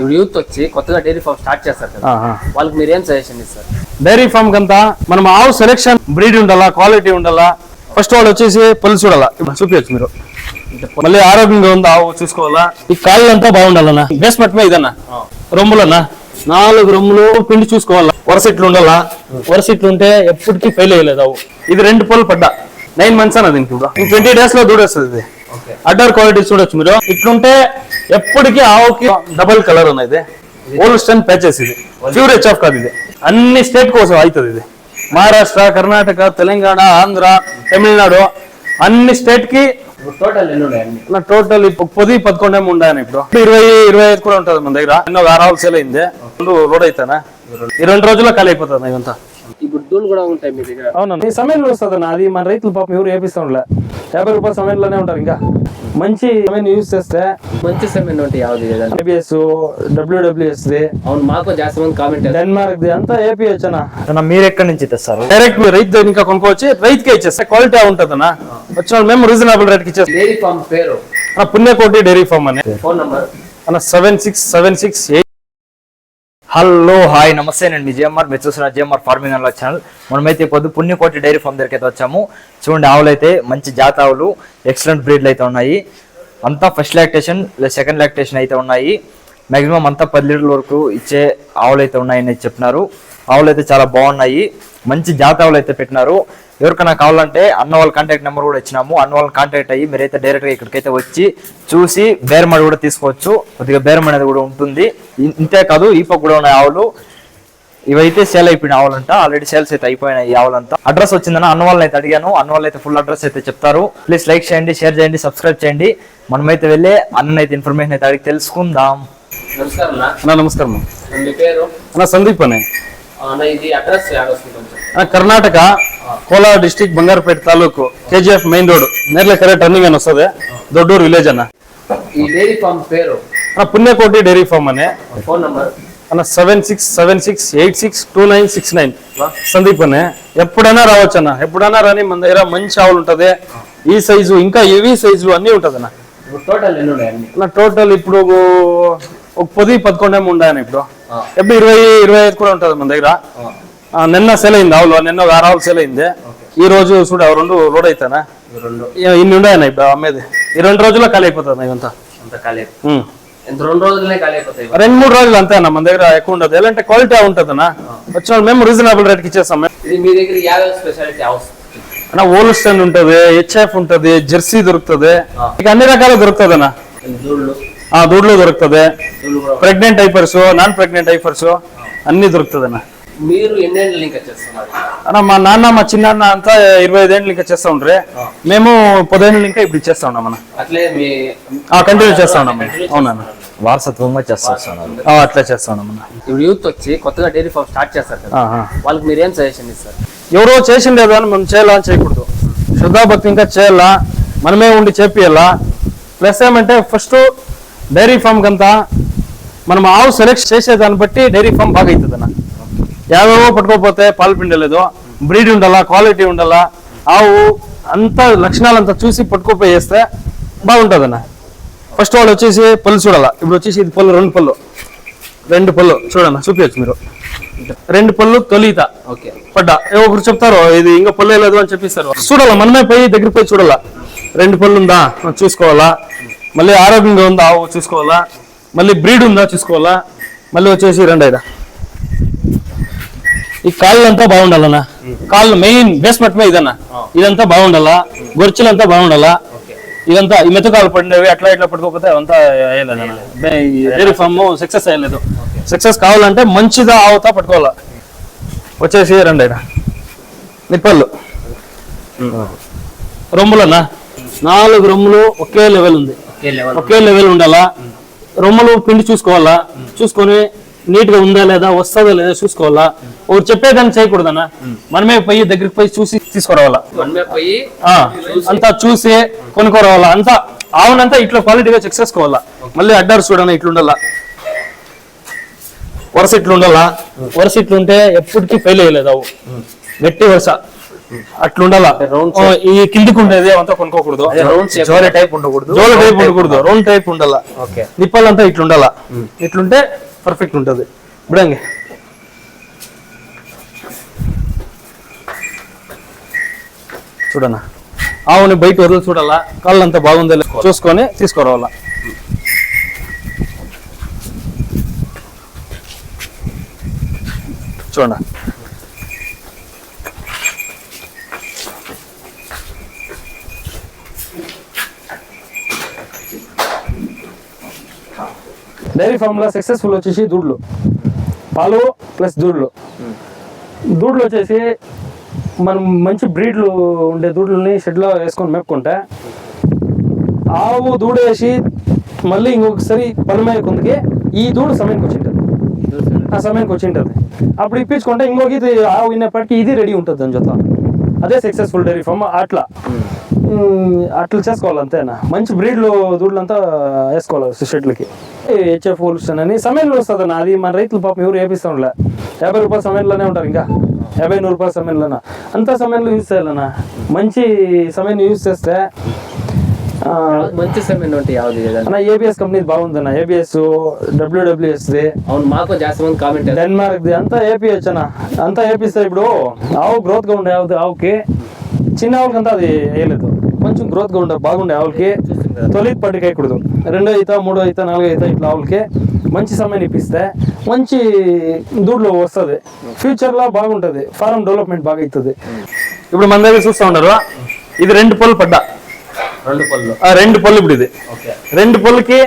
ఇప్పుడు యూత్ వచ్చి కొత్తగా డైరీ ఫామ్ స్టార్ట్ చేస్తారు కదా. వాళ్ళకి మీరు ఏం సజెషన్ ఇస్తారు? డైరీ ఫామ్ కంతా మనం ఆవు సెలెక్షన్ బ్రీడ్ ఉండాలా క్వాలిటీ ఉండాలా ఫస్ట్ వాళ్ళు వచ్చేసి పళ్ళు చూడాలా? ఇప్పుడు చూపించచ్చు మీరు. మళ్ళీ ఆరోగ్యంగా ఉందా ఆవు చూసుకోవాలా? ఈ కాళ్ళు అంతా బాగుండాలన్నా బేస్మెంట్ మీద ఇదన్నా. రొమ్ములన్నా. నాలుగు రొమ్ములు పిండి చూసుకోవాలా? వరుస ఇట్లు ఉండాలా? వరుస ఇట్లు ఉంటే ఎప్పటికీ ఫెయిల్ అయ్యలేదు ఆవు. ఇది రెండు పళ్ళు పడ్డా. నైన్ మంత్స్ అన్నది ఇంక ట్వంటీ డేస్లో దూడేస్తుంది అడ్డర్ క్వాలిటీ చూడొచ్చు మీరు. ఇట్లుంటే ఎప్పటికీ ఆవుకి డబల్ కలర్ ఉన్నది ఓల్డ్ స్టన్ ప్యాచెస్ ఇది. ప్యూర్ హెచ్ ఆఫ్ కాదు ఇది. అన్ని స్టేట్ కోసం అవుతుంది ఇది. మహారాష్ట్ర కర్ణాటక తెలంగాణ ఆంధ్ర తమిళనాడు అన్ని స్టేట్కి టోటల్ టోటల్ పొది పదకొండేమో ఉండాను ఇప్పుడు. ఇరవై ఇరవై ఐదు కూడా ఉంటుంది మన దగ్గర. ఎన్నో ఆరు ఆవులు సేల్ అయింది. రెండు అవుతానా ఈ రెండు రోజుల్లో ఖాళీ అయిపోతుంది ఇవంతా ఇప్పుడు కూడా ఉంటాయి మీ దగ్గర. అవునా ఈ సమయంలో వస్తుంది అది మన రైతులు పాపం ఎవరు వేపిస్తా యాభై రూపాయల సమయంలోనే ఉంటారు ఇంకా. మంచి సమయం యూజ్ చేస్తే మంచి సమయం ఉంటాయి యావది ఏదైనా ఏబిఎస్ డబ్ల్యూడబ్ల్యూఎస్ అవును మాకు జాస్తి మంది కామెంట్ డెన్మార్క్ అంతా ఏపీహెచ్ అన్న. మీరు ఎక్కడి నుంచి తెస్తారు? డైరెక్ట్ రైతు దగ్గర ఇంకా కొనుక్కోవచ్చు రైతుకే ఇచ్చేస్తే క్వాలిటీ ఉంటుంది అన్న. వచ్చిన మేము రీజనబుల్ రేట్కి ఇచ్చేస్తాం. డైరీ ఫామ్ పేరు. అన్న పుణ్యకోటి డైరీ ఫామ్ అని ఫోన్ నంబర్ అన్న seven six seven six eight hello hi నమస్తే. నేను విజయమ్మార్ మీరు చూసిన జిఎంఆర్ ఫార్మింగ్ అన్న ఛానల్. మనమైతే పొద్దు పుణ్యకోటి డైరీ ఫామ్ దగ్గరికి అయితే వచ్చాము. చూడండి ఆవులు అయితే మంచి జాత ఆవులు. ఎక్సలెంట్ బ్రీడ్లు అయితే ఉన్నాయి. అంతా ఫస్ట్ లాక్టేషన్ లేదా సెకండ్ లాక్టేషన్ అయితే ఉన్నాయి. మాక్సిమం అంతా పది లీటర్ల వరకు ఇచ్చే ఆవులు అయితే ఉన్నాయని చెప్పినారు. ఆవులు అయితే చాలా బాగున్నాయి. మంచి జాత ఆవులు అయితే పెట్టినారు. ఎవరికైనా కావాలంటే అన్న వాళ్ళ కాంటాక్ట్ నెంబర్ కూడా ఇచ్చినాము. అన్న వాళ్ళని కాంటాక్ట్ అయ్యి మీరైతే డైరెక్ట్గా ఇక్కడికైతే వచ్చి చూసి బేరమడి కూడా తీసుకోవచ్చు. కొద్దిగా బేరం అనేది కూడా ఉంటుంది. ఇంతే కాదు ఈ పక్క కూడా ఉన్నాయి ఆవులు. ఇవైతే సేల్ అయిపోయిన ఆవులంట. ఆల్రెడీ సేల్స్ అయితే అయిపోయినాయి ఈ ఆవులంతా. అడ్రస్ వచ్చిందని అన్న వాళ్ళని అయితే అడిగాను. అన్న వాళ్ళు అయితే ఫుల్ అడ్రస్ అయితే చెప్తారు. ప్లీజ్ లైక్ చేయండి షేర్ చేయండి సబ్స్క్రైబ్ చేయండి. మనమైతే వెళ్ళి అన్న అయితే ఇన్ఫర్మేషన్ అయితే అడిగి తెలుసుకుందాం. నమస్కారం నమస్కారం మీ పేరు? అన్న సందీప్ అనే. అన్న ఇది అడ్రస్ కర్ణాటక కోలార్ డిస్టిక్ బంగారుపేట తాలూకు కేజీఎఫ్ మెయిన్ రోడ్ నేర్ల కరే టర్నింగ్ అని వస్తుంది. దొడ్డూరు విలేజ్ అన్న. ఈ డైరీ ఫామ్ పేరు? పుణ్యకోటి డైరీ ఫామ్ అనే. Phone number? అన్న seven six seven six eight six two nine six nine. Sandeep అనే. ఎప్పుడైనా రావచ్చు అన్న. ఎప్పుడైనా రాని మన దగ్గర మంచి ఆవులు ఉంటది. ఈ సైజు ఇంకా హెవీ సైజు అన్ని ఉంటది అన్న. టోటల్ అన్ని? టోటల్ ఇప్పుడు ఒక పది పదకొండేమో ఉండాయన ఇప్పుడు. ఎప్పుడు ఇరవై ఇరవై ఐదు కూడా ఉంటది మన దగ్గర. నిన్న సెల్ అయింది ఆవులు నిన్న ఆరు ఆవులు సెల్ అయింది ఈ రోజు చూడ రెండు లోడ్ అవుతానా రెండు. ఇన్ని ఉన్నాయన్న ఇప్పుడు అమ్మేది. ఈ రెండు రోజుల్లో ఖాళీ అయిపోతుంది ఇవంతా? రెండు. రెండు మూడు రోజులు అంతే అన్న మన దగ్గర ఎక్కువ ఉండదు. ఎలాంటి క్వాలిటీ ఉంటుందన్నా? వచ్చిన వాళ్ళు మేము రీజనబుల్ రేట్కి ఇచ్చేస్తాం. అన్న ఓల్స్టన్ ఉంటది హెచ్ఎఫ్ ఉంటది జెర్సీ దొరుకుతుంది. ఇక అన్ని రకాలు దొరుకుతుంది అన్న దూడ్లు. దొరుకుతుంది. Pregnant heifers non pregnant heifers అన్ని దొరుకుతుంది అన్న మీరు ఎన్నేళ్ళు చేస్తున్నారు? అన్న మా నాన్న మా చిన్నాన్న అంతా ఇరవై ఐదేళ్ళు ఇంకా చేస్తా ఉండ్రి. మేము పదిహేను ఇంకా ఇప్పుడు ఇచ్చేస్తా ఉన్నాం అన్న. అట్లే మీ కంటిన్యూ చేస్తా ఉన్నాం అవునన్న వారసత్వంగా చేస్తారు ఆ, అట్లా చేస్తా ఉన్నాం అన్న. ఇప్పుడు యూత్ వచ్చి కొత్తగా డైరీ ఫామ్ స్టార్ట్ చేస్తారు కదా. వాళ్ళకి మీరు ఏం సజెషన్ ఇస్తారు? ఎవరో చేసిండేదో అని మనం చేయాలా అని చేయకూడదు. శ్రద్ధాభక్తి ఇంకా చేయాలా? మనమే ఉండి చేపియాలా? ప్లస్ ఏమంటే ఫస్ట్ డైరీ ఫామ్ కంతా మనం ఆవు సెలెక్ట్ చేసేదాన్ని బట్టి డైరీ ఫామ్ బాగా అవుతుంది అన్న యావేవో పట్టుకోపోతే పాలు పిండలేదు బ్రీడ్ ఉండాలా క్వాలిటీ ఉండాలా ఆవు అంతా లక్షణాలంతా చూసి పట్టుకోపోయి వేస్తే బాగుంటుంది అన్న ఫస్ట్ వాళ్ళు వచ్చేసి పళ్ళు చూడాలా. ఇప్పుడు వచ్చేసి ఇది పళ్ళు రెండు పళ్ళు. రెండు పళ్ళు చూడన్న చూపించచ్చు మీరు. రెండు పళ్ళు తొలిత ఓకే. పడ్డా. ఒకరు చెప్తారు ఇది ఇంకా పళ్ళు లేదు అని చెప్పిస్తారు చూడాలా మనమే పోయి దగ్గరికి పోయి చూడాలా. రెండు పళ్ళు ఉందా? చూసుకోవాలా. మళ్ళీ ఆరోగ్యంగా ఉందా? ఆవు చూసుకోవాలా. మళ్ళీ బ్రీడ్ ఉందా? చూసుకోవాలా. మళ్ళీ వచ్చేసి రెండు ఐదా ఈ కాళ్ళు అంతా బాగుండాలన్నా. కాళ్ళు మెయిన్ బేస్మెంట్ మీద ఇదన్నా. ఇదంతా బాగుండాలా? గొర్రెలంతా బాగుండాలా? ఇదంతా ఈ మెతుకాలు పడినవి అట్లా ఇట్లా పట్టుకోకపోతే అవంతా వేయలేదన్న డైరీ ఫామ్ సక్సెస్ అయ్యలేదు. సక్సెస్ కావాలంటే మంచిదా ఆవుతా పట్టుకోవాలా. వచ్చేసి రండి ఆయన నిప్పళ్ళు. రొమ్ములన్నా? నాలుగు రొమ్ములు ఒకే లెవెల్ ఉంది. ఒకే లెవెల్ ఉండాలా? రొమ్ములు పిండి చూసుకోవాలా? చూసుకొని నీట్గా ఉందా లేదా వస్తుందా లేదా చూసుకోవాలా? ఒకరు చెప్పేదాన్ని చేయకూడదన్నా. మనమే పోయి దగ్గరికి పోయి చూసి తీసుకురావాలా? అంతా చూసి కొనుక్కోరావాలా? అంతా ఆవునంతా ఇట్లా క్వాలిటీగా చెక్ చేసుకోవాలా? మళ్ళీ అడ్డారు చూడన్నా ఇట్లుండాలా? వరుస ఇట్లుండాలా? వరుస ఇట్లుంటే ఎప్పటికీ ఫెయిల్ అయ్యలేదు ఆవు. గట్టి వరుస. అట్లుండాల? ఈ కిందికి ఉండేది అంతా కొనుక్కోకూడదు. జోరే టైప్ ఉండకూడదు. జోల టైప్ ఉండకూడదు. రౌండ్ టైప్ ఉండాల? ఓకే నిప్పాలంతా ఇట్లుండాల? ఇట్లుంటే పర్ఫెక్ట్ ఉంటుంది. ఇప్పుడంగి చూడన్నా ఆవుని బయట వదిలి చూడాలా? కాళ్ళంతా బాగుందో లేదో? చూసుకొని తీసుకురావాలా? చూడండి. డైరీ ఫామ్లో సక్సెస్ఫుల్ వచ్చేసి దూడ్లు. పాలు ప్లస్ దూడ్లు. దూడ్లు వచ్చేసి మనం మంచి బ్రీడ్లు ఉండే దూడ్లని షెడ్లో వేసుకొని మేపుకుంటే ఆవు దూడేసి మళ్ళీ ఇంకొకసారి పనిమయ్య కొందికి ఈ దూడ సమయానికి వచ్చింటది. ఆ సమయానికి వచ్చింటది. అప్పుడు ఇప్పించుకుంటే ఇంకొక ఇది ఆవు విన్నప్పటికీ ఇది రెడీ ఉంటుంది దాని జొత అదే సక్సెస్ఫుల్ డైరీ ఫామ్ అట్లా. ఉమ్, అట్లా చేసుకోవాలి అంతేనా మంచి బ్రీడ్లు దూడలంతా వేసుకోవాలి షెడ్లకి. హెచ్ఎఫ్ హోల్స్టన్ అని సమయంలో వస్తుంది అన్న. అది మన రైతులు పాపం ఎవరు వేపిస్తా ఉండలే యాభై రూపాయల సమయంలోనే ఉంటారు ఇంకా. యాభై నూరు రూపాయల సమయంలోన. అంత సమయంలో యూజ్ చేయాలన్నా. మంచి సమయం యూజ్ చేస్తే మంచి సమయం ఉంటే అన్న ఏబిఎస్ కంపెనీ బాగుందన్న. ఏబిఎస్ డబ్ల్యూడబ్ల్యూఎస్ అవును మాకు జాస్తి మంది కామెంట్ డెన్మార్క్ అంతా ఏపీఎస్ అన్న. అంతా ఏపీస్తే ఇప్పుడు. ఆవు గ్రోత్గా ఉండే ఆవు ఆవుకి. చిన్న ఆవులకి అంతా అది వేయలేదు. కొంచెం గ్రోత్గా ఉండే బాగుండే ఆవులకి. తొలి పట్టుకు వేయకూడదు రెండో ఈత మూడో ఈత నాలుగో ఈత ఇట్లా ఆవులకి మంచి సమయం ఇప్పిస్తే మంచి దూడ్లు వస్తుంది. ఫ్యూచర్లో బాగుంటది. ఫారం డెవలప్మెంట్ బాగా అవుతుంది. ఇప్పుడు మన దగ్గర చూస్తూ ఉండరు ఇది రెండు పళ్ళు పడ్డా. రెండు పళ్ళు. రెండు పళ్ళు ఇప్పుడు ఇది. రెండు పళ్ళుకి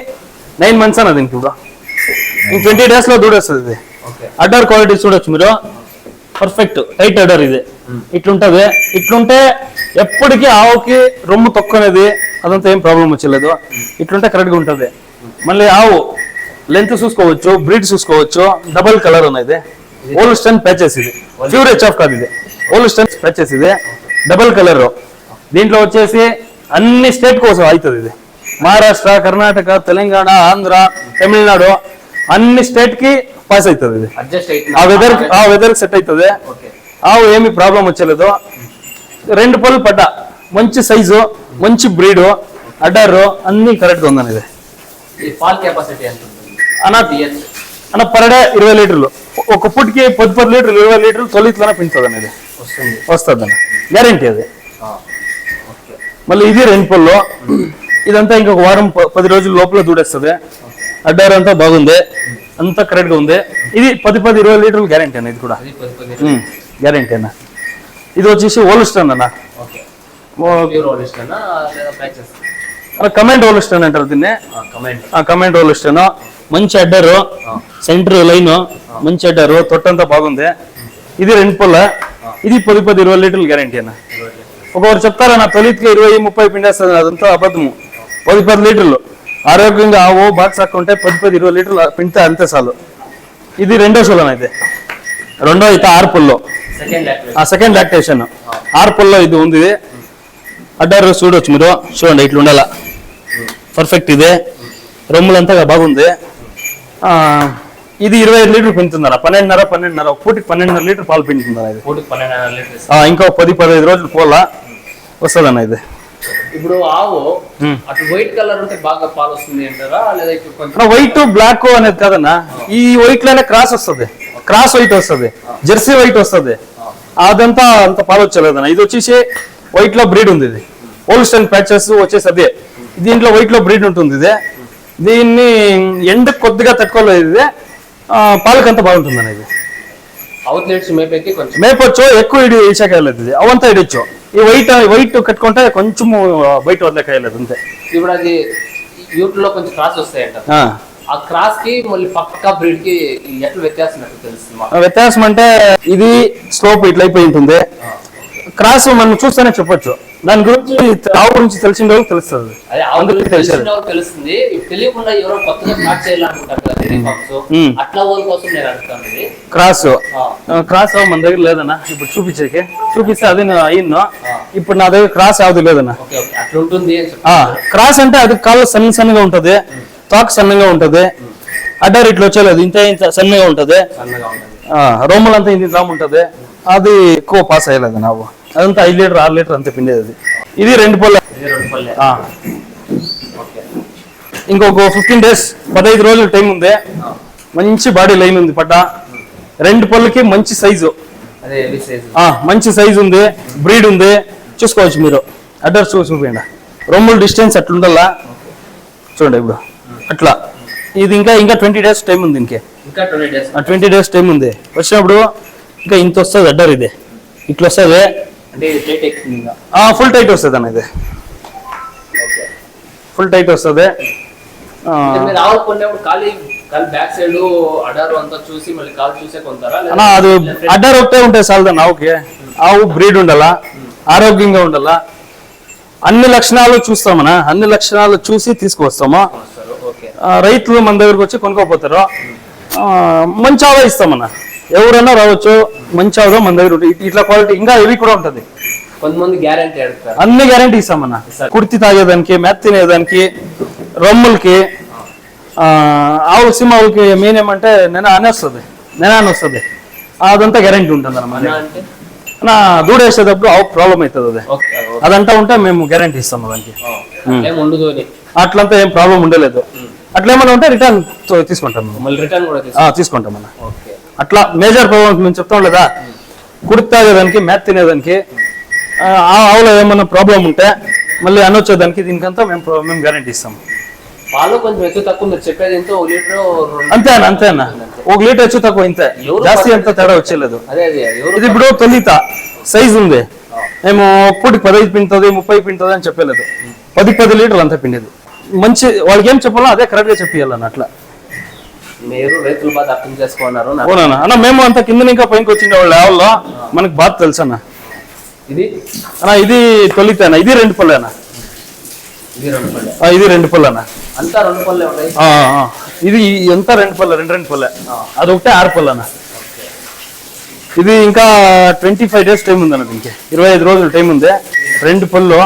నైన్ మంత్స్ అన్నది ఇంక ఇప్పుడు. ఇంక ట్వంటీ డేస్లో దూడేస్తుంది ఇది. అడ్డర్ క్వాలిటీ చూడొచ్చు మీరు. పర్ఫెక్ట్ టైట్ అడ్డర్ ఇది. ఇట్లుంటది. ఇట్లుంటే ఎప్పటికీ ఆవుకి రొమ్ము తొక్కనేది అదంతా ఏం ప్రాబ్లం వచ్చలేదు ఇట్లుంటే కరెక్ట్గా ఉంటది. మళ్ళీ ఆవు లెంత్ చూసుకోవచ్చు బ్రీడ్ చూసుకోవచ్చు డబల్ కలర్ ఉన్నది ఓల్డ్ స్టన్ ప్యాచెస్ ఇది. ప్యూర్ హెచ్ ఆఫ్ కాదు ఇది. ఓల్డ్ స్టన్ ప్యాచెస్ ఇది. డబల్ కలర్ దీంట్లో వచ్చేసి అన్ని స్టేట్ కోసం అవుతుంది ఇది. మహారాష్ట్ర కర్ణాటక తెలంగాణ ఆంధ్ర తమిళనాడు అన్ని స్టేట్కి పాస్ అవుతుంది ఇది. ఆ వెదర్ ఆ వెదర్ సెట్ అవుతుంది. ఆవు ఏమి ప్రాబ్లం వచ్చలేదు రెండు పళ్ళు పడ్డ. మంచి సైజు మంచి బ్రీడు అడ్డారు అన్ని కరెక్ట్ ఉందని ఇది పాల్ కెపాసిటీ అన్న అన్న పర్ డే ఇరవై లీటర్లు. ఒక పుట్టికి పది పది లీటర్లు ఇరవై లీటర్లు తొలిట్లోనే పెంచుతుంది అనేది. వస్తుంది. అన్న. గ్యారంటీ అది. మళ్ళీ ఇది రెండు పళ్ళు. ఇదంతా ఇంకొక వారం పది రోజుల లోపల దూడేస్తుంది. అడ్డారు అంతా బాగుంది. అంతా కరెక్ట్గా ఉంది. ఇది పది పది ఇరవై లీటర్లు గ్యారంటీ అన్న ఇది కూడా. గ్యారంటీ అన్న. ఇది వచ్చేసి ఓల్స్టన్ అన్న. కమెంట్ ఓల్స్టన్ అంటారు దీన్ని. కమెంట్ ఆ కమెంట్ ఓల్స్టన్ మంచి అడ్డరు సెంటర్ లైన్ మంచి అడ్డరు తొట్టంతా బాగుంది. ఇది రెండు పొల్ల. ఇది పది పది ఇరవై లీటర్లు గ్యారంటీ అన్న. ఒకరు చెప్తారా నా తొలితికి ఇరవై ముప్పై పిండేస్తుంది అదంతా అబద్ధము. పది పది లీటర్లు. ఆరోగ్యంగా ఆవు బాక్స్ ఉంటే పది పది ఇరవై లీటర్లు పిండితే అంతే చాలు. ఇది రెండో శూలం అయితే. రెండో అయితే ఆరు పుల్లో. సెకండ్ లాక్టేషన్ ఆ సెకండ్ లాక్టేషన్ ఆరు పుల్లో ఇది ఉంది ఇది. అడ్డారు చూడొచ్చు మీరు. చూడండి ఇట్లా ఉండాల. పర్ఫెక్ట్ ఇది. రొమ్ములంతా బాగుంది. ఇది ఇరవై ఐదు లీటర్ పిండుతుందన్న పన్నెండున్నర పన్నెండున్నర. ఒక పూటికి పన్నెండున్నర లీటర్ పాలు పిండుతుందన్న ఇది? ఇంకో పది పదహైదు రోజులు పోలా. వస్తుందన్న ఇది. ఇప్పుడు ఆవు. అటు వైట్ కలర్ ఉంటే బాగా పాలు వస్తుంది అంటారా? లేదా వైట్ బ్లాక్ అనేది కాదన్న. ఈ వైట్లోనే క్రాస్ వస్తుంది. క్రాస్ వైట్ వస్తుంది జెర్సీ వైట్ వస్తుంది. అదంతా అంత పాలు వచ్చలేదన్న ఇది వచ్చేసి వైట్లో బ్రీడ్ ఉంది ఇది. ఓల్స్టన్ ప్యాచెస్ వచ్చేసి అదే. దీంట్లో వైట్లో బ్రీడ్ ఉంటుంది ఇది. దీన్ని ఎండ కొద్దిగా తట్టుకోలేదు ఇది. పాలకంతా బాగుంటుంది అన్న ఇది. అవుట్లెట్స్ కొంచెం మేపొచ్చు ఎక్కువ ఇడి ఇచ్చాకలేదు ఇది. అవంతా ఇడొచ్చు. ఈ వైట్ వైట్ కట్టుకుంటే కొంచెము బయట వదిలేకాయలేదు అంతే. ఇప్పుడు అది యూట్యూబ్లో కొంచెం క్రాస్ వస్తాయంట. ఆ. క్రాస్కి మళ్ళీ పక్క బ్రీడ్కి ఎట్లా వ్యత్యాసం తెలుస్తుంది వ్యత్యాసం అంటే ఇది స్లోప్ ఇట్లా అయిపోయి ఉంటుంది. క్రాస్ మనం చూస్తేనే చెప్పొచ్చు. దాని గురించి ఆవు గురించి తెలిసిన వాళ్ళకి తెలుస్తుంది. అదే ఆవు అందుకే గురించి తెలిసేది. తెలిసిన వాళ్ళకి తెలుస్తుంది. తెలియకుండా ఎవరో కొత్తగా స్టార్ట్ చేయాలనుకుంటారు. అట్లా వాళ్ళ కోసం నేను అడుగుతాను ఇది. క్రాస్. క్రాస్ మన దగ్గర లేదన్నా. ఇప్పుడు చూపించేకి. చూపిస్తే అది అయ్యిందో. ఇప్పుడు నా దగ్గర క్రాస్ యావది లేదన్నా. అట్లా ఉంటుంది క్రాస్ అంటే అది కాళ్ళు సన్న సన్నగా ఉంటది. తాక్ సన్నగా ఉంటది. అడ్డర్ ఇట్లా వచ్చేలేదు ఇంత ఇంత సన్నగా ఉంటది. రోమలంతా ఇంత రామ్ ఉంటది. అది ఎక్కువ పాస్ అయ్యలేదు నాకు. అదంతా ఐదు లీటర్ ఆరు లీటర్ అంతే పిండేది అది. ఇది రెండు పళ్ళ. ఇంకొక ఫిఫ్టీన్ డేస్ పదహైదు రోజులు టైం ఉంది. మంచి బాడీ లైన్ ఉంది పట్ట రెండు పళ్ళకి మంచి సైజు మంచి సైజు ఉంది. బ్రీడ్ ఉంది. చూసుకోవచ్చు మీరు. అడ్రస్ చూసి చూపించండి రొమ్ముల డిస్టెన్స్ అట్లా ఉండాలా చూడండి ఇప్పుడు. అట్లా. ఇది ఇంకా ఇంకా ట్వంటీ డేస్ టైం ఉంది ఇంకే. ఇంకా twenty days. Twenty days time ఉంది. వచ్చినప్పుడు ఇంకా ఇంత వస్తుంది అడ్డర్ ఇది. ఇట్లా వస్తుంది. ఫుల్ టైట్ వస్తుంది అన్న ఇది. ఫుల్ టైట్ వస్తుంది. అది అడ్డర్ ఒకటే ఉంటాయి చాలదన్న ఆవుకి. ఆవు బ్రీడ్ ఉండాలా? ఆరోగ్యంగా ఉండాలా? అన్ని లక్షణాలు చూస్తామన్నా. అన్ని లక్షణాలు చూసి తీసుకువస్తాము? ఆ, రైతులు మన దగ్గరకు వచ్చి కొనుక్కోపోతారు. మంచి ఆవు ఇస్తామన్న. ఎవరైనా రావచ్చు మంచి ఆవుగా మన దగ్గర ఇట్లా క్వాలిటీ ఇంకా ఇవి కూడా ఉంటుంది. కొంతమంది గ్యారంటీ అడుగుతారు. అన్ని గ్యారంటీ ఇస్తామన్న. కుర్తి తాగేదానికి మెత్త తినేదానికి రొమ్ములకి ఆవు సింహాలకి మెయిన్ ఏమంటే నెన అని వస్తుంది. నెన అని వస్తుంది. అదంతా గ్యారంటీ ఉంటుంది అన్నా అన్నమాట నా దూడ వేసేటప్పుడు ఆవు ప్రాబ్లం అవుతుంది అది. అదంతా ఉంటే మేము గ్యారంటీ ఇస్తాము దానికి. అట్లంతా ఏం ప్రాబ్లం ఉండలేదు. అట్లా ఏమైనా ఉంటే రిటర్న్ తీసుకుంటాం మళ్ళీ రిటర్న్ కూడా తీసుకుంటాం. అన్న అట్లా మేజర్ ప్రాబ్లమ్స్ మేము చెప్తాం లేదా? కుర్తి తాగేదానికి మ్యాథ్ తినేదానికి ఆవులో ఏమైనా ప్రాబ్లం ఉంటే మళ్ళీ అనొచ్చేదానికి దీనికంతా మేము మేము గ్యారంటీ ఇస్తాం. పాలు కొంచెం ఎక్కువ తక్కువ మీరు చెప్పేది ఎంతో? ఒక లీటర్ అంతే అన్న అంతే అన్న. ఒక లీటర్ వచ్చి తక్కువ ఇంతే. జాస్తి అంత తేడా వచ్చేలేదు అదే అదే ఎవరు ఇది ఇప్పుడు తొలిత. సైజ్ ఉంది. మేము ఒక్కటి పదహైదు పిండుతుంది ముప్పై పిండుతుంది అని చెప్పలేదు. పది పది లీటర్లు అంతా పిండేది. మంచి వాళ్ళకి ఏం చెప్పాలో అదే కరెక్ట్గా చెప్పియాలన్న అట్లా. మీరు రైతుల బాధ అర్థం చేసుకున్నారు అవునా అన్న? మేము అంత కింద ఇంకా పైకి వచ్చిండే వాళ్ళ లెవెల్లో మనకు బాధ తెలుసు అన్న. ఇది? అన్న ఇది తొలితేనా ఇది రెండు పళ్ళు అన్న. ఇది రెండు పల్లె ఆ, ఇది రెండు పళ్ళు అన్న. అంతా రెండు ఆ. ఇది ఎంత రెండు పళ్ళు? రెండు రెండు పళ్ళే. అది ఒకటే ఆరు పళ్ళు అన్న. ఇది ఇంకా ట్వంటీ ఫైవ్ డేస్ టైం ఉంది అన్న దీనికి. ఇరవై ఐదు రోజులు టైం ఉంది. రెండు పళ్ళు.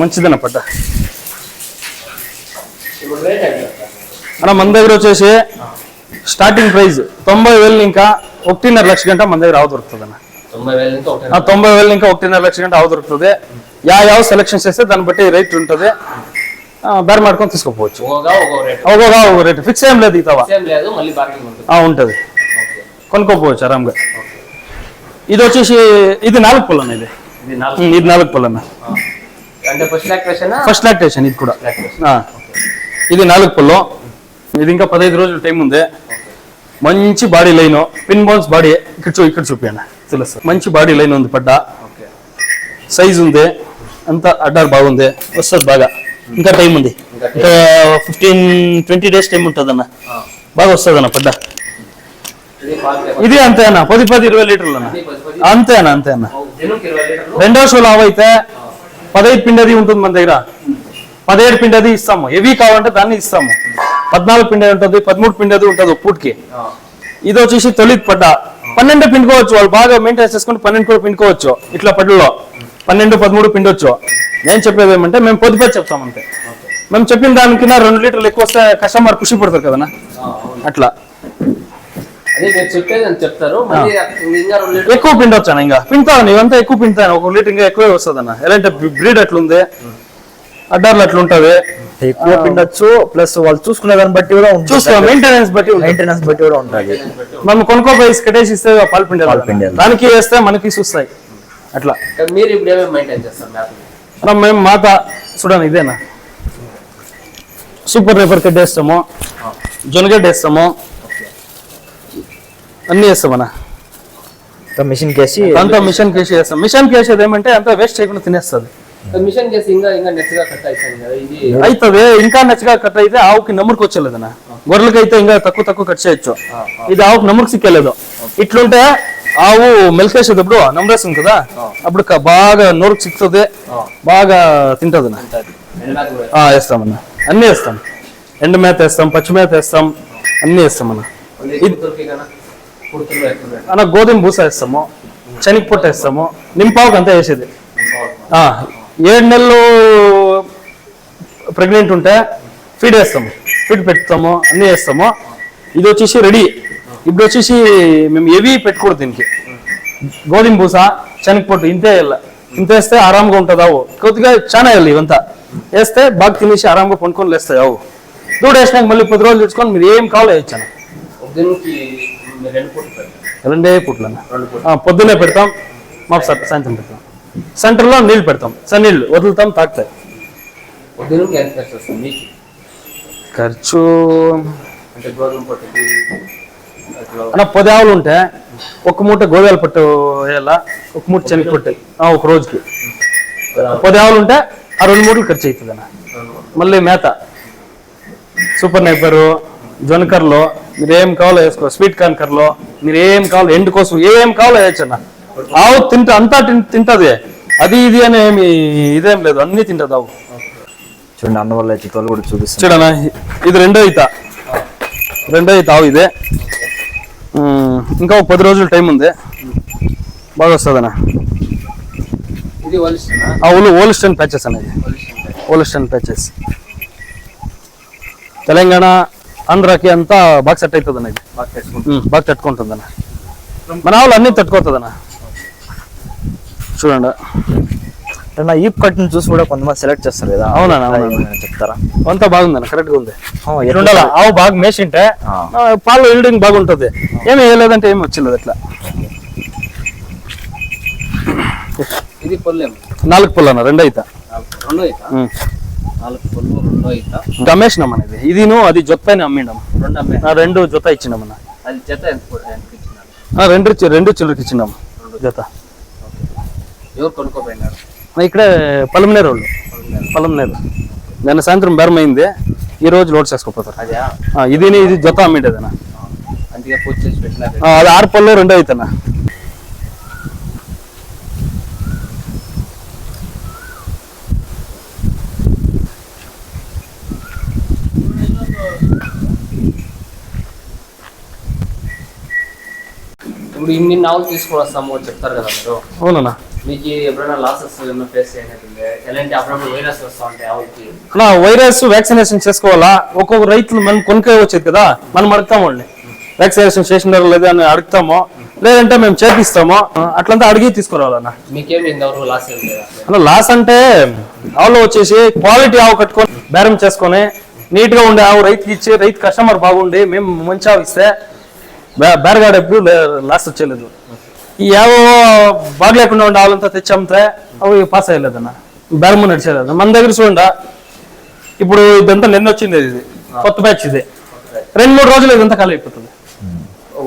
మంచిదన్న పట్ట అన్న మన దగ్గర వచ్చేసి స్టార్టింగ్ ప్రైస్ తొంభై వేలు ఇంకా ఒకటిన్నర లక్ష గంట మన దగ్గర ఆవు దొరుకుతుంది అన్న. తొంభై వేల ఇంకా ఒకటిన్నర లక్ష. గంట ఆవు దొరుకుతుంది. యా యావ సెలెక్షన్ చేస్తే దాన్ని బట్టి రేట్ ఉంటుంది. బేర్ మార్కొని తీసుకోపోవచ్చు. ఒక్కొక్క ఒక్కో రేట్ ఒక్కొక్క ఒక రేట్ ఫిక్స్ ఏం లేదు ఇతవా ఉంటుంది. కొనుక్కోపోవచ్చు ఆరాంగా. ఇది వచ్చేసి ఇది నాలుగు అన్న ఇది. ఇది నాలుగు అంటే ఫస్ట్ లాక్టేషన్ ఇది కూడా. ఇది నాలుగు పళ్ళు ఇది ఇంకా పదహైదు రోజులు టైం ఉంది. మంచి body line. Pin bones body. ఇక్కడ చూ ఇక్కడ చూపియండి. తెలుసు. మంచి బాడీ లైన్ ఉంది పడ్డ. సైజ్ ఉంది. అంతా అడ్డారు బాగుంది. వస్తుంది బాగా. ఇంకా టైం ఉంది. ఇంకా ఫిఫ్టీన్ ట్వంటీ డేస్ టైం ఉంటుంది అన్న బాగా వస్తుంది అన్న పడ్డ. ఇది అంతే అన్న పది పది ఇరవై లీటర్లు అన్న అంతే అన్న అంతే అన్న రెండో షోలో అయితే పదహైదు పిండది ఉంటుంది మన దగ్గర. పదిహేడు పిండది ఇస్తాము. హెవీ కావాలంటే దాన్ని ఇస్తాము. పద్నాలుగు పిండది ఉంటుంది పదమూడు పిండది ఉంటుంది ఒక పూటకి ఇది వచ్చేసి తొలిది పడ్డ. పన్నెండు పిండుకోవచ్చు వాళ్ళు బాగా మెయింటైన్ చేసుకుని పన్నెండు కూడా పిండుకోవచ్చు ఇట్లా పడ్డలో. పన్నెండు పదమూడు పిండొచ్చు. నేను చెప్పేది ఏమంటే మేము పొద్దు పొద్దు చెప్తాం అంతే. మేము చెప్పిన దానికన్నా రెండు లీటర్లు ఎక్కువ వస్తే కస్టమర్ ఖుషి పడతారు కదనా. అట్లా. అదే ఎక్కువ పిండొచ్చు అన్న ఇంకా పిండుతాను ఇవంతా ఎక్కువ పిండుతాను ఒక లీటర్ ఇంకా ఎక్కువే వస్తుంది అన్న ఎలాంటి బ్రీడ్ అట్లుంది. అడ్డార్లు అట్లుంటది ఎక్కువ పిండొచ్చు ప్లస్ వాళ్ళు చూసుకునే దాన్ని బట్టి కూడా ఉంటుంది. చూసుకో మెయింటెనెన్స్ బట్టి ఉంటుంది. మెయింటెనెన్స్ బట్టి కూడా ఉంటుంది. మనం కొనుక్కోపోయి కట్టేసి ఇస్తే పాలు పిండాలి. దానికి వేస్తే మనకి చూస్తాయి. అట్లా. మీరు ఇప్పుడు ఏమేమి మెయింటైన్ చేస్తారు అన్న మేము మాత చూడండి ఇదేనా? సూపర్ రేపర్ కట్ వేస్తాము జొనగడ్డ వేస్తాము. అన్ని వేస్తామన్న మిషన్ కేసి అంతా మిషన్ కేసి వేస్తాం. మిషన్ కేసేది ఏమంటే అంతా వేస్ట్ చేయకుండా తినేస్తుంది. మిషన్ చేసి ఇంకా ఇంకా నెట్గా కట్ అవుతుంది కదా ఇది అవుతుంది ఇంకా నచ్చగా కట్ అయితే ఆవుకి నమ్మురికి వచ్చేలేదన్న. గొర్రెలకి అయితే ఇంకా తక్కువ తక్కువ కట్ చేయొచ్చు. ఇది ఆవుకి నమ్మురికి సిక్కలేదు. ఇట్లుంటే ఆవు మెల్కేసేటప్పుడు నమ్మరేస్తుంది కదా అప్పుడు బాగా నోరుకు సిక్కుతుంది బాగా తింటది. వేస్తామన్న. అన్ని వేస్తాం. ఎండు మేత వేస్తాం పచ్చి మేత వేస్తాం అన్ని వేస్తామన్న. అన్న గోధుమ బూస వేస్తాము శనగ పొట్టు వేస్తాము నింపావుకి అంతా వేసేది. ఆ, ఏడు నెలలు ప్రెగ్నెంట్ ఉంటే ఫీడ్ వేస్తాము. ఫీడ్ పెడతాము అన్నీ వేస్తాము. ఇది వచ్చేసి రెడీ ఇప్పుడు వచ్చేసి మేము ఏవి పెట్టుకూడదు దీనికి. గోధుమ బూస శనగపొట్టు ఇంతే వేయాల. ఇంత వేస్తే ఆరాంగా ఉంటుంది? ఆవు కొద్దిగా చాలా వేయాలి ఇవంతా. వేస్తే బాగా తినేసి ఆరాంగా పండుకొని లేస్తాయి. ఆవు దూడ వేసినాక మళ్ళీ పది రోజులు తెచ్చుకొని మీరు ఏం కావాలో మీరు రెండు పుట్లన్న? పొద్దున్నే పెడతాం మాకు సాయంత్రం పెడతాం. సెంటర్లో నీళ్ళు పెడతాం. సన్నీళ్ళు వదులుతాం తాగుతాయి ఒక దినకి ఎంత ఖర్చు అన్న పది ఆవులు ఉంటే ఒక మూట గోదాల పట్టు వేయాలా? ఒక మూట శనగ పట్టు ఆ, ఒక రోజుకి. పది ఆవులు ఉంటే ఆ రెండు మూటలు ఖర్చు అవుతుంది అన్న. మళ్ళీ మేత. సూపర్ నైపరు జొనకర్లో మీరు ఏం కావాలో వేసుకో స్వీట్ కార్న్ కర్లో మీరు ఏం కావాలో ఎండు కోసం ఏం కావాలో వేయచ్చు అన్న. ఆవు తింటా అంతా తింటది. అది ఇది అని ఏమి ఇదేం లేదు అన్ని తింటది ఆవు. చూడండి అన్న వల్ల అయితే తోలు కూడా చూపిస్తాను చూడనా? ఇది రెండో ఈత. రెండో ఈత ఆవు ఇదే. ఇంకా ఒక పది రోజులు టైం ఉంది. బాగా వస్తుందన్న. ఇది వలిస్తున్నా ఆవులు ఓలిస్టన్ ప్యాచెస్ అనేది ఓలిస్టన్ ప్యాచెస్ తెలంగాణ ఆంధ్రాకి అంతా బాగా సెట్ అవుతుంది అన్న ఇది బాగా తెచ్చుకుంటాం ఉమ్, బాగా తట్టుకుంటుంది అన్న మన ఆవులు అన్ని తట్టుకోతుంది అన్న చూడండి. అంటే నా ఈ కట్ని చూసి కూడా కొంతమంది సెలెక్ట్ చేస్తారు కదా. అవునా, చెప్తారా? అంతా బాగుందన్న కరెక్ట్గా ఉంది. ఉండాలా ఆవు బాగా మేసింటే పాలు ఈల్డింగ్ బాగుంటుంది. ఏమి వేయలేదంటే ఏమి వచ్చిలేదు అట్లా? ఇది పొల్లేము. నాలుగు పుల్ల అన్న రెండో ఈత రెండో ఈత నాలుగు పొల్లు రెండో ఈత గమేష్ అనేది ఇదిను అది జొత్తని అమ్మిండం రెండు అమ్మే. రెండు జొత ఇచ్చినామన్న. అది జత ఎంత రెండు చి- రెండు చిల్లరకి ఇచ్చినాం. జత ఎవరు కొనుక్కోపోయినారు ఇక్కడే పలమనేరు వాళ్ళు. పలమనేరు. నిన్న సాయంత్రం బేరం అయింది ఈ రోజు లోడ్ చేసుకోపోతారు. ఇది ఇది జొత ఆ, అది ఆరు పళ్ళు రెండో అవుతానా ఇప్పుడు ఇన్ని నావులు తీసుకొని వస్తాము చెప్తారు కదా మీరు. అవునన్నా మీకు ఎప్పుడైనా లాసెస్ ఏమైనా ఫేస్ చేయనట్టుంది ఎలాంటి అప్పుడప్పుడు వైరస్ వస్తూ ఉంటాయి ఆవులకి అన్నా వైరస్ వ్యాక్సినేషన్ చేసుకోవాలా? ఒక్కొక్క రైతులు మనం కొనుక్కే వచ్చేది కదా మనం అడుగుతాం వాళ్ళని. వ్యాక్సినేషన్ చేసినారో లేదా అని అడుగుతాము లేదంటే మేము చేపిస్తాము అట్లంతా అడిగి తీసుకురావాలన్న. మీకేమి ఇంతవరకు లాస్ ఏం లేదా? అన్న లాస్ అంటే ఆవులో వచ్చేసి క్వాలిటీ ఆవు కట్టుకొని బేరం చేసుకొని నీట్గా ఉండే ఆవు రైతుకి ఇచ్చి రైతు కస్టమర్ బాగుండి మేము మంచి ఆవు ఇస్తే బే- బేరగాడు ఎప్పుడు లాస్ వచ్చేలేదు. ఆవు బాగా లేకుండా ఉండే ఆవులంతా తెచ్చి అమ్మితే అవి పాస్ అయ్యలేదన్న. బేరము నడిచేలేదు మన దగ్గర చూడండి ఇప్పుడు ఇదంతా నిన్న వచ్చింది ఇది. కొత్త బ్యాచ్ ఇది. రెండు మూడు రోజులు ఇదంతా ఖాళీ అయిపోతుంది.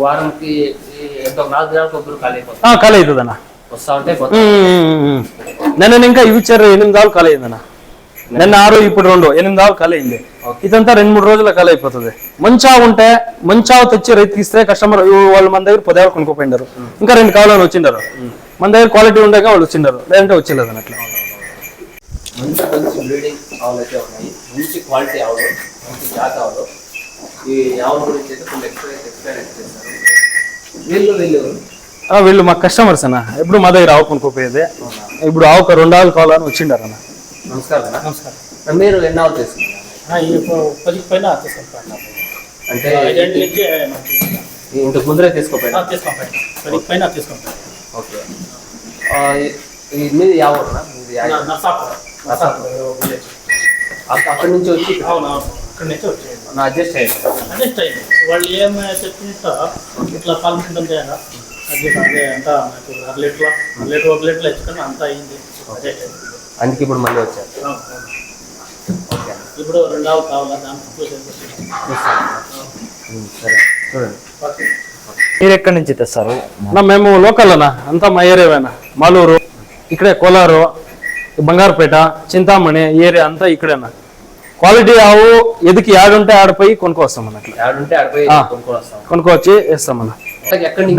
వారానికి ఖాళీ అయిపోతుంది. ఆ, ఖాళీ అవుతుంది అన్న వస్తా ఉంటే నిన్న ఇంకా ఇవి ఇచ్చారు ఎనిమిది ఆవులు ఖాళీ అయిందన్న. నిన్న ఆరు ఇప్పుడు రెండు. ఎనిమిది ఖాళీ అయింది ఇదంతా రెండు మూడు రోజుల ఖాళీ అయిపోతుంది మంచి ఉంటే మంచి తెచ్చి రైతుకి ఇస్తే కస్టమర్ వాళ్ళు మన దగ్గర పది ఆవులు కొనుక్కోపోయినారు ఇంకా రెండు కావాలని వచ్చిండారు. మన దగ్గర క్వాలిటీ ఉండగా వాళ్ళు వచ్చిండారు. లేదంటే వచ్చేలేదు అన్నట్లు. మంచి మంచి బ్రీడింగ్ ఆవులు అయితే ఉన్నాయి. మంచి క్వాలిటీ ఆవులు మంచి జాతి ఆవులు. ఈ ఆవుల గురించి అయితే కొంచెం ఎక్స్ప్లెయిన్ ఎక్స్ప్లెయిన్ చేస్తారు వీళ్ళు వీళ్ళు ఆ, వీళ్ళు మా కస్టమర్స్ అన్న. ఎప్పుడు మా దగ్గర ఆవు కొనుక్కోపోయేది. ఇప్పుడు ఆవుకు రెండు ఆవులు కావాలని వచ్చిండారు అన్న నమస్కారం నమస్కారం. మీరు ఎన్ని ఆవులు తీసుకున్నారు పది పైన తీసుకుంటాను. అంటే ఇంతకు ముందరే తీసుకోపోయినా? తీసుకుంటాను. పది పైన తీసుకుంటాను. ఓకే. మీది ಯಾವ ఊరునా? మీది యా- నర్సాపురం. నర్సాపురం. విలేజ్ అక్క- అక్కడి నుంచి వచ్చి అక్కడి నుంచి వచ్చేది నా అడ్జస్ట్ అయ్యింది అదే టైం వాళ్ళు ఏం చెప్తుంటా ఇట్లా పాల్గొంటుంది కదా అది అదే అంతా నాకు అర లీటర్ అర లీటర్ ఒక లీటర్ ఇచ్చుకొని అంతా అయింది. అదే టైం అందుకే ఇప్పుడు మళ్ళీ వచ్చారు. ఇప్పుడు రెండవ కావాలా సరే చూడండి. మీరు ఎక్కడి నుంచి తెస్తారు? అన్న మేము లోకల్ అన్న అంతా మా ఏరియావేనా? మాలూరు ఇక్కడే కోలారు బంగారుపేట చింతామణి ఈ ఏరియా అంతా ఇక్కడేనా? క్వాలిటీ ఆవు ఎదికి ఆడుంటే ఆడిపోయి కొనుక్కొస్తాం అన్నట్లు. కొనుక్కొని వస్తాం నుంచి?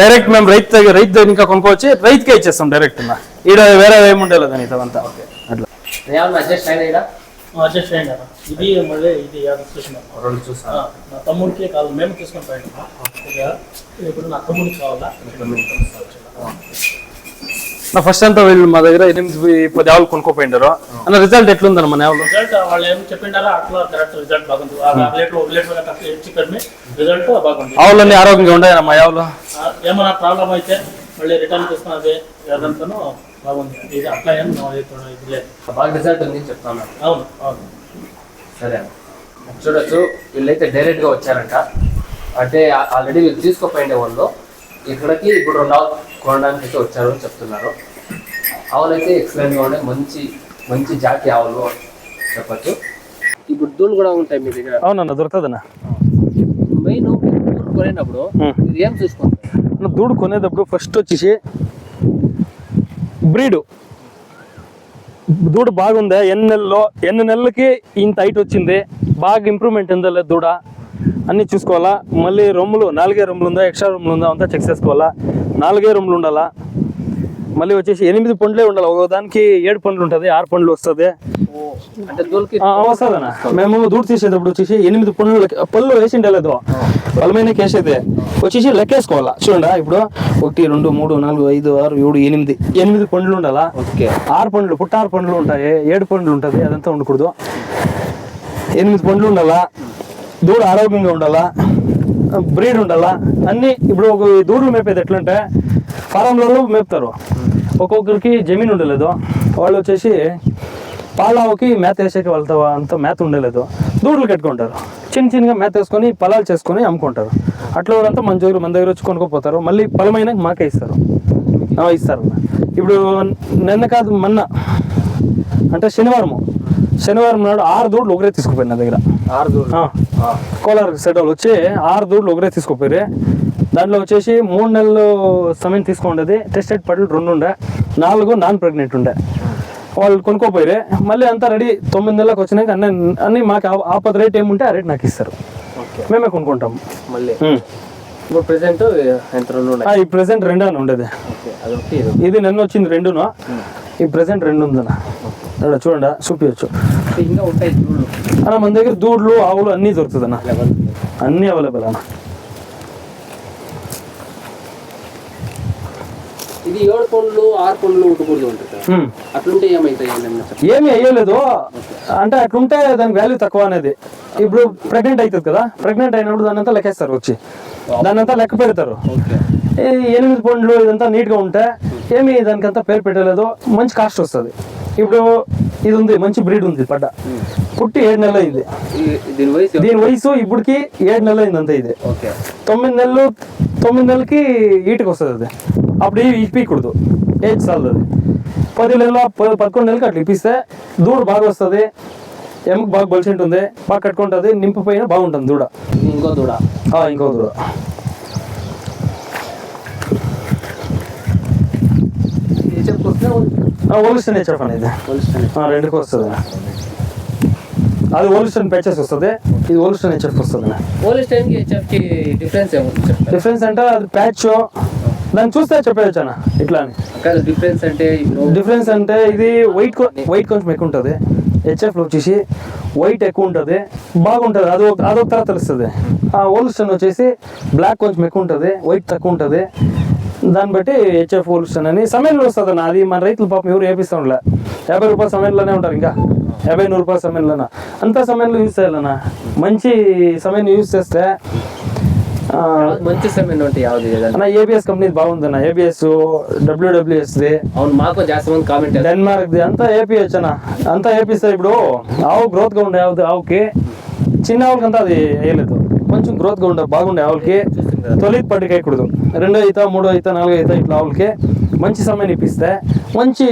డైరెక్ట్ మేము రైతు రైతు దగ్గర ఇంకా కొనుక్కోవచ్చి రైతుకే ఇచ్చేస్తాం డైరెక్ట్ అన్న. ఈడ వేరే ఏముండే లేదని ఇదంతా. అట్లా ఏమన్నా అడ్జస్ట్ అయినా ఇక్కడ అడ్జస్ట్ అయ్యింది అన్న ఇది మళ్ళీ ఇది చూసినాం రెండు చూసాను ఆ, నా తమ్ముడికి కావాలి మేము తీసుకొని ఇప్పుడు నా తమ్ముడికి కావాలా? నా ఫస్ట్ అంతా వీళ్ళు మా దగ్గర ఎనిమిది పది ఆవులు కొనుక్కోపోయిండారు. అన్న రిజల్ట్ ఎట్లుందన్న మన ఆవులు? రిజల్ట్ వాళ్ళు ఏం చెప్పిండారో? అట్లా కరెక్ట్ రిజల్ట్ బాగుంది. రిజల్ట్ బాగుంది. ఆవులన్నీ ఆరోగ్యంగా ఉన్నాయన్న మా ఆవులు? ఏమైనా ప్రాబ్లం అయితే మళ్ళీ రిటర్న్ తీసుకున్నది అదంతాను బాగుంది. ఇది అట్లా ఏం ఇది లేదు. బాగా రిజల్ట్ ఉంది చెప్తాను అవును అవును. సరే. అన్న. చూడొచ్చు. వీళ్ళైతే డైరెక్ట్గా వచ్చారంట. అంటే ఆల్రెడీ వీళ్ళు తీసుకోపోయిండే వాళ్ళు. ఇక్కడికి ఇప్పుడు రెండు ఆవులు కొనడానికి అయితే వచ్చారు అని చెప్తున్నారు. ఆవులు అయితే ఎక్సలెంట్గా ఉన్నాయి. మంచి మంచి జాతి ఆవులు అని చెప్పచ్చు. ఇప్పుడు దూళ్ళు కూడా ఉంటాయి మీ దగ్గర? అవునన్న దొరుకుతుందన్న. మెయిన్ దూళ్ళు కొనేటప్పుడు ఏం చూసుకుంటారు దూడు కొనేటప్పుడు ఫస్ట్ వచ్చేసి బ్రీడు. దూడ బాగుందా? ఎన్ని నెలల్లో ఎన్ని నెలలకి ఇంత హైట్ వచ్చింది? బాగా ఇంప్రూవ్మెంట్ ఉందా లేదు దూడ? అన్నీ చూసుకోవాలా? మళ్ళీ రొమ్ములు నాలుగే రొమ్ములు ఉందా? ఎక్స్ట్రా రొమ్ములు ఉందా? అంతా చెక్ చేసుకోవాలా? నాలుగే రొమ్ములు ఉండాలా? మళ్ళీ వచ్చేసి ఎనిమిది పండ్లే ఉండాలి. ఒక దానికి ఏడు పండ్లు ఉంటుంది ఆరు పండ్లు వస్తుంది. వస్తుందన్న మేము దూడు తీసేటప్పుడు వచ్చేసి ఎనిమిది పళ్ళు పళ్ళు వేసిండే లేదు. పళ్ళమైన వేసేది వచ్చేసి లెక్కేసుకోవాలా? చూడండి ఇప్పుడు ఒకటి రెండు మూడు నాలుగు ఐదు ఆరు ఏడు ఎనిమిది. ఎనిమిది పండ్లు ఉండాలా? ఓకే. ఆరు పండ్లు పుట్టారు పండ్లు ఉంటాయి. ఏడు పండ్లు ఉంటుంది అదంతా ఉండకూడదు. ఎనిమిది పండ్లు ఉండాలా? దూడ ఆరోగ్యంగా ఉండాలా? బ్రీడ్ ఉండాలా? అన్నీ ఇప్పుడు ఒక దూడలు మేపేది ఎట్లంటే ఫారంలలో మేపుతారు. ఒక్కొక్కరికి జమీన్ ఉండలేదు. వాళ్ళు వచ్చేసి పాలావుకి మేత వేసేకి వాళ్ళతో అంత మేత ఉండలేదు. దూడలు కట్టుకుంటారు. చిన్న చిన్నగా మేత వేసుకొని పొలాలు చేసుకొని అమ్ముకుంటారు. అట్లా వాళ్ళంతా మన దగ్గర మన దగ్గర వచ్చి కొనుక్కోపోతారు. మళ్ళీ పొలమైన మాకే ఇస్తారు. ఇస్తారు. ఇప్పుడు నిన్న కాదు మొన్న. అంటే శనివారము. శనివారం నాడు ఆరు దూడలు ఒకరే తీసుకుపోయారు నా దగ్గర. ఆరు ఆ, కోలార్ సెట్ వాళ్ళు వచ్చి ఆరు దూడలు ఒకరే తీసుకుపోయారు. దాంట్లో వచ్చేసి మూడు నెలలు సమయం తీసుకుండేది టెస్టెడ్ పడ్లు రెండు ఉండే నాలుగు నాన్ ప్రెగ్నెంట్ ఉండే. వాళ్ళు కొనుక్కోపోయారు మళ్ళీ అంతా రెడీ తొమ్మిది నెలలకు వచ్చినాక అన్నీ అన్నీ మాకు ఆపద రేట్ ఏముంటే ఆ రేట్ నాకు ఇస్తారు. ఓకే. మేమే కొనుక్కుంటాం. మళ్ళీ. ఇప్పుడు ప్రెసెంట్ ఎంత రెండు ఉన్నాయి? ఈ ప్రెసెంట్ రెండు అని ఉండేది ఇది నిన్న వచ్చింది రెండును. ఈ ప్రెసెంట్ రెండు ఉందన్న చూడండి చూపించచ్చు. ఇంకా ఉంటాయి అన్న మన దగ్గర దూడ్లు ఆవులు అన్నీ దొరుకుతుంది అన్న అన్నీ అవైలబుల్ అన్న. ఇది ఏడు పండ్లు ఆరు పండ్లు ఉండకూడదు ఉంటుంది. అట్లుంటే ఏమైతాయి ఏమీ అయ్యలేదు అంటే అట్లుంటే దానికి వాల్యూ తక్కువ అనేది. ఇప్పుడు ప్రెగ్నెంట్ అవుతుంది కదా ప్రెగ్నెంట్ అయినప్పుడు దాన్ని అంతా లెక్కేస్తారు వచ్చి. దాన్ని అంతా లెక్క పెడతారు. ఎనిమిది పండ్లు ఇదంతా నీట్గా ఉంటే ఏమి దానికంతా పేరు పెట్టలేదు. మంచి కాస్ట్ వస్తుంది. ఇప్పుడు ఇది ఉంది మంచి బ్రీడ్ ఉంది పడ్డ. పుట్టి ఏడు నెలలు అయింది. దీని వయసు దీని ఇప్పటికి ఏడు నెలలు అయింది అంతే ఇది. తొమ్మిది నెలలు తొమ్మిది నెలలకి ఈటికి వస్తుంది అది. అప్పుడు ఇవి ఇప్పకూడదు ఏజ్ చాలదు అది. పది నెలల పదకొండు నెలలకి అట్లా ఇప్పిస్తే దూడ బాగా వస్తుంది ఎముక బాగా బలిసి ఉంటుంది బాగా కట్టుకుంటుంది నింపు పైన బాగుంటుంది దూడ. ఇంకో దూడ. ఇంకో దూడ. ఓలిస్టన్ హెచ్ఎఫ్ అనేది రెండుకి వస్తుంది. అది ఓలిస్టన్ ప్యాచెస్ వస్తుంది ఇది ఓలిస్టన్ హెచ్ఎఫ్ వస్తుంది. డిఫరెన్స్ అంటే అది ప్యాచ్ దాన్ని చూస్తే చెప్పేయచ్చు అన్న ఇట్లా అని. డిఫరెన్స్ అంటే డిఫరెన్స్ అంటే ఇది వైట్ వైట్ కొంచెం ఎక్కువ ఉంటుంది హెచ్ఎఫ్ వచ్చేసి వైట్ ఎక్కువ ఉంటుంది బాగుంటుంది. అది ఒక- అదొక తర్వాత తెలుస్తుంది. ఆ ఓల్స్టన్ వచ్చేసి బ్లాక్ కొంచెం ఎక్కువ ఉంటుంది వైట్ తక్కువ ఉంటుంది దాన్ని బట్టి హెచ్ఎఫ్ ఓల్స్టన్ అని సమయంలో వస్తుంది అన్న. అది మన రైతులు పాపం ఎవరు వేపిస్తూ ఉండలే యాభై రూపాయల సమయంలోనే ఉంటారు ఇంకా. యాభై నూరు రూపాయల సమయంలోన? అంత సమయంలో యూజ్ చేయాలన్న. మంచి సమయం యూజ్ చేస్తే ఆ, యావది మంచి సమయం ఉంటే యావది ఏదన్నా అన్న ఏబిఎస్ కంపెనీ బాగుందన్న ఏబిఎస్ డబ్ల్యూడబ్ల్యూఎస్ది అవును మాకు జాస్తి మంది కామెంట్ డెన్మార్క్ ది. అంతా ఏపీ వచ్చానా అంతా ఏపీస్తే ఇప్పుడు. ఆవు గ్రోత్గా ఉండే ఆవు ఆవుకి. చిన్న అంతా అది వేయలేదు. కొంచెం గ్రోత్గా ఉండే బాగుండే ఆవులకి. తొలి పట్టుకు వేయకూడదు రెండో ఈత మూడో ఈత నాలుగో ఈత ఇట్లా ఆవులకి మంచి సమయం ఇప్పిస్తే మంచి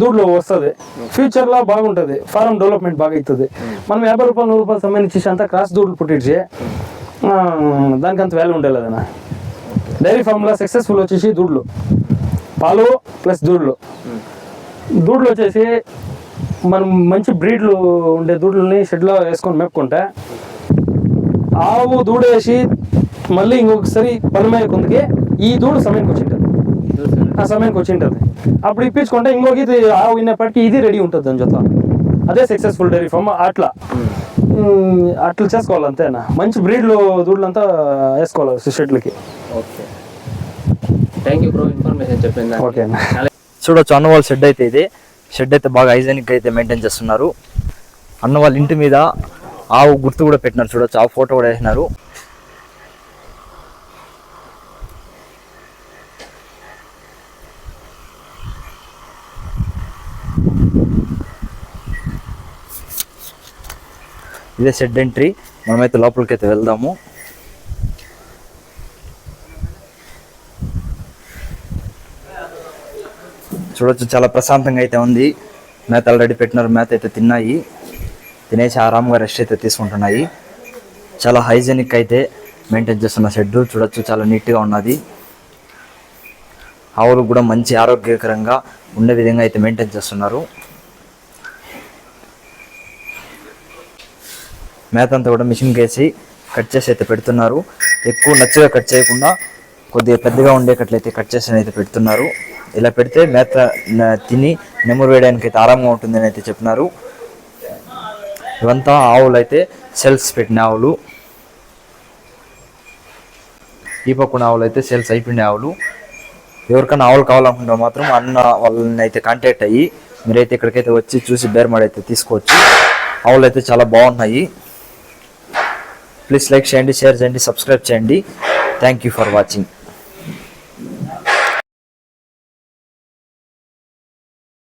దూడ్లు వస్తుంది. ఫ్యూచర్లో బాగుంటుంది. ఫారం డెవలప్మెంట్ బాగా అవుతుంది. మనం యాభై రూపాయలు నూరు రూపాయలు సమయం ఇచ్చేసి అంతా క్రాస్ దూడ్లు పుట్టించి. దానికి అంత వాల్యూ ఉండేలేదన్న డైరీ ఫార్మ్లో సక్సెస్ఫుల్ వచ్చేసి దూడ్లు. పాలు ప్లస్ దూడ్లు. దూడలు వచ్చేసి మనం మంచి బ్రీడ్లు ఉండే దూడలని షెడ్లో వేసుకొని మేపుకుంటే ఆవు దూడ వేసి మళ్ళీ ఇంకొకసారి పలమయ్య కొందుకి ఈ దూడ సమయానికి వచ్చింటుంది. ఆ సమయానికి వచ్చింటుంది. అప్పుడు ఇప్పించుకుంటే ఇంకొక ఇది ఆవు విన్నప్పటికీ ఇది రెడీ ఉంటుంది దాని జొత. అదే సక్సెస్ఫుల్ డైరీ ఫామ్ అట్లా. అట్లా చేసుకోవాలి అంతేనా? మంచి బ్రీడ్లు దూడలంతా వేసుకోవాలి షెడ్లకి. Okay. Thank you bro information చెప్పింది ఓకే అన్న. చూడొచ్చు అన్న వాళ్ళ షెడ్ అయితే ఇది. షెడ్ అయితే బాగా హైజెనిక్ అయితే మెయింటైన్ చేస్తున్నారు. అన్న వాళ్ళ ఇంటి మీద ఆవు గుర్తు కూడా పెట్టినారు చూడొచ్చు ఆవు ఫోటో కూడా వేసినారు. ఇదే షెడ్ ఎంట్రీ మనమైతే లోపలికి అయితే వెళ్దాము. చూడొచ్చు చాలా ప్రశాంతంగా అయితే ఉంది. మేత ఆల్రెడీ పెట్టినారు మేత అయితే తిన్నాయి. తినేసి ఆరామ్గా రెస్ట్ అయితే తీసుకుంటున్నాయి. చాలా హైజెనిక్ అయితే మెయింటైన్ చేస్తున్న షెడ్ చూడొచ్చు చాలా నీట్గా ఉన్నది. ఆవులు కూడా మంచి ఆరోగ్యకరంగా ఉండే విధంగా అయితే మెయింటైన్ చేస్తున్నారు. మేత అంతా కూడా మిషన్కి వేసి కట్ చేసి అయితే పెడుతున్నారు. ఎక్కువ నచ్చగా కట్ చేయకుండా కొద్దిగా పెద్దగా ఉండేటట్లయితే కట్ చేసి అయితే పెడుతున్నారు. ఇలా పెడితే మేత తిని నెమ్మరు వేయడానికి అయితే ఆరామంగా ఉంటుందని అయితే చెప్పినారు. ఇవంతా ఆవులు అయితే సెల్స్ పెట్టిన ఆవులు. ఈ పక్కన ఆవులు అయితే సేల్స్ అయిపోయిన ఆవులు. ఎవరికైనా ఆవులు కావాలనుకుంటే మాత్రం అన్న వాళ్ళని అయితే కాంటాక్ట్ అయ్యి మీరైతే ఇక్కడికైతే వచ్చి చూసి బేరమాడి అయితే తీసుకోవచ్చు. ఆవులు అయితే చాలా బాగున్నాయి. ప్లీజ్ లైక్ చేయండి షేర్ చేయండి సబ్స్క్రైబ్ చేయండి. Thank you for watching